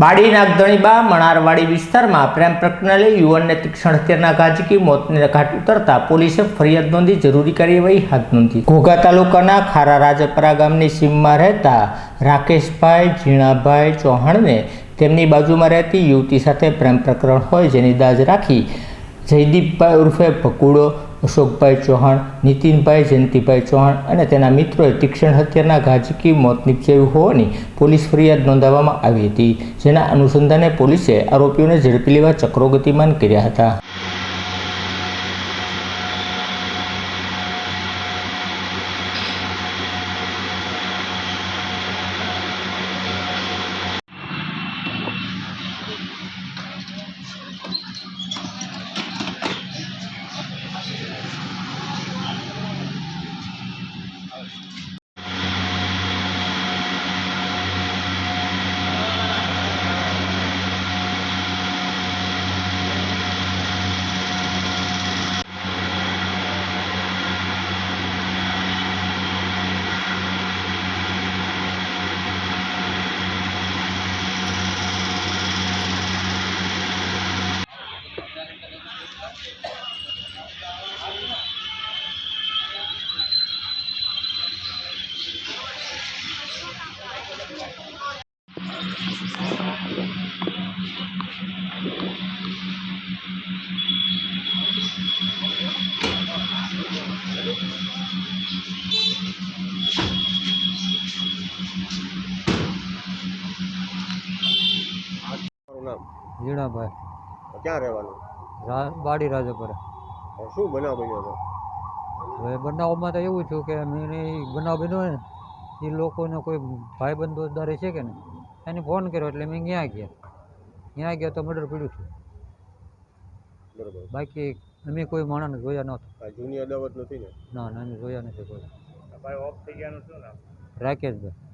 બાડી નાગધણીબા મણારવાડી વિસ્તારમાં પ્રેમ પ્રકરણને લઈ યુવાનને તીક્ષ્ણ હત્યાના ગાજકી મોતને ઘાટ ઉતરતા પોલીસે ફરિયાદ નોંધી જરૂરી કાર્યવાહી હાથ નોંધી ઘોઘા તાલુકાના ખારા રાજપરા ગામની સીમમાં રહેતા રાકેશભાઈ, ઝીણાભાઈ ચૌહાણને તેમની બાજુમાં રહેતી યુવતી સાથે પ્રેમ પ્રકરણ હોય જેની દાજ રાખી જયદીપભાઈ ઉર્ફે ભકુડો અશોકભાઈ ચૌહાણ, નીતિનભાઈ જયંતિભાઈ ચૌહાણ અને તેના મિત્રોએ તીક્ષ્ણ હત્યાના ઘાજકી મોત નિપજાવ્યું હોવાની પોલીસ ફરિયાદ નોંધાવવામાં આવી હતી, જેના અનુસંધાને પોલીસે આરોપીઓને ઝડપી લેવા ચક્રો ગતિમાન કર્યા હતા. તમારું નામ ઝીણાભાઈ ક્યાં રહેવાનું? બાડી રાજપરા. શું બનાવ બન્યો હતો? હવે બનાવમાં તો એવું થયું કે મેં બનાવ બન્યો ને એ લોકોને કોઈ ભાઈબંધ દોસ્તારે છે કે ને એને ફોન કર્યો એટલે મેં ત્યાં ગયા. ત્યાં ગયા તો મર્ડર પડ્યું છે. બરાબર. બાકી અમે કોઈ માણસને જોયા નહોતા આ જૂની અદાવત નથી ને? ના ના અમે જોયા નથી કોઈ. ભાઈ ઓફ થઈ ગયાનું શું નામ? રાકેશભાઈ.